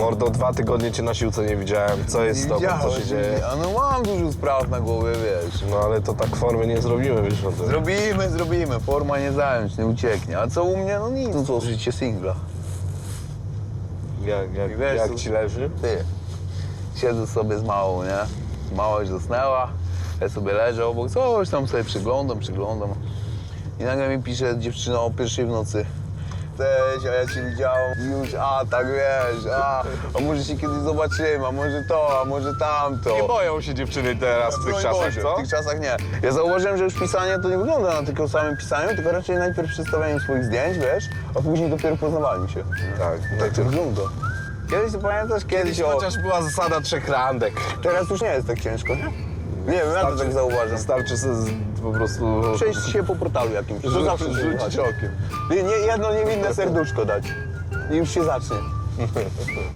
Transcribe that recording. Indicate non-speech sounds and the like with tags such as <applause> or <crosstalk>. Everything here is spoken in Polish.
Mordo, dwa tygodnie cię na siłce nie widziałem. Co jest z tobą? Co się dzieje? A no mam dużo spraw na głowie, wiesz. No ale to tak formy nie zrobimy, wiesz o tym. Zrobimy, zrobimy. Forma nie zająć, nie ucieknie. A co u mnie? No nic, no co, życie singla. Jak, jak, Wiesz, jak ci leży? Ty, siedzę sobie z małą, nie? Mała już zasnęła, ja sobie leżę obok, coś tam sobie przyglądam, przyglądam. I nagle mi pisze dziewczyna o pierwszej w nocy. Cześć, a ja cię widziałam już, a tak wiesz, a, a może się kiedyś zobaczymy, a może to, a może tamto. Nie boją się dziewczyny teraz w tych Broń czasach, Boże, co? W tych czasach nie. Ja zauważyłem, że już pisanie to nie wygląda na tylko samym pisaniu, tylko raczej najpierw przedstawianiem swoich zdjęć, wiesz, a później dopiero poznawaniem się. Tak, Tak to wygląda. Kiedyś to pamiętasz? Kiedyś o... Chociaż była zasada trzech randek. Teraz już nie jest tak ciężko, nie? Nie wiem, ja to tak zauważam. Wystarczy sobie z- po prostu... Przejść się po portalu jakimś, to zawsze rzucić rzucić okiem. Nie, nie, jedno niewinne serduszko dać i już się zacznie. <laughs>